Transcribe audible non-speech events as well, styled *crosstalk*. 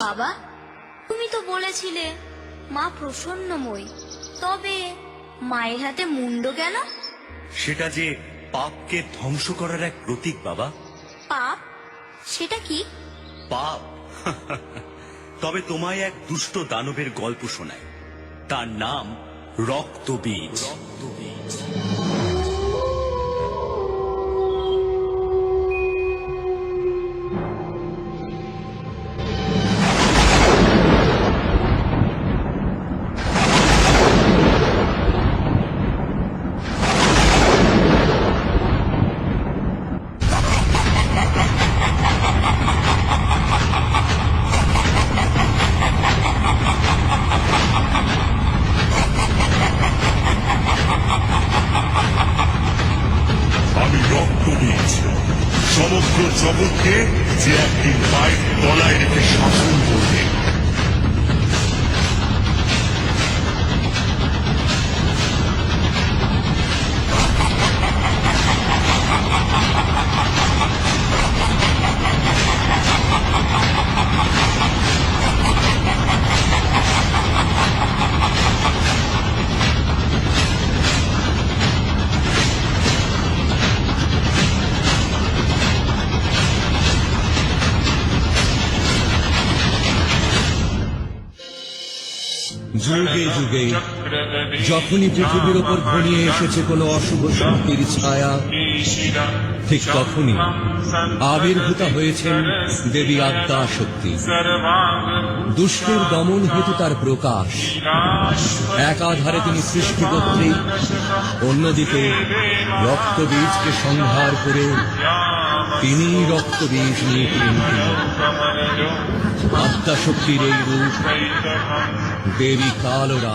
বাবা তুমি তো বলেছিলে মা প্রসন্নময়ী। তবে মায়ের হাতে মুন্ড কেন? সেটা যে পাপকে ধ্বংস করার এক প্রতীক বাবা। পাপ? সেটা কি? পাপ? *laughs* তবে তোমায় এক দুষ্ট দানবের গল্প শোনায় তার নাম রক্তবীজ। রক্তবীজ। আমি রক্ত দিয়েছি সমগ্র জগৎকে যে একদিন পায়ের যুগে যুগে যখনই পৃথিবীর ওপর ঘনিয়ে এসেছে কোনো অশুভ শক্তির ছায়া, ঠিক তখনই আবির্ভূতা হয়েছেন দেবী আদ্যা শক্তি। দুষ্টের দমন হেতু তার প্রকাশ। একাধারে তিনি সৃষ্টি সৃষ্টিকর্ত্রী অন্যদিকে রক্তবীজকে সংহার করে তিনি রক্তবীজ নিয়ে ফিরেন আদ্যা শক্তির এই রূপ দেবী কালরা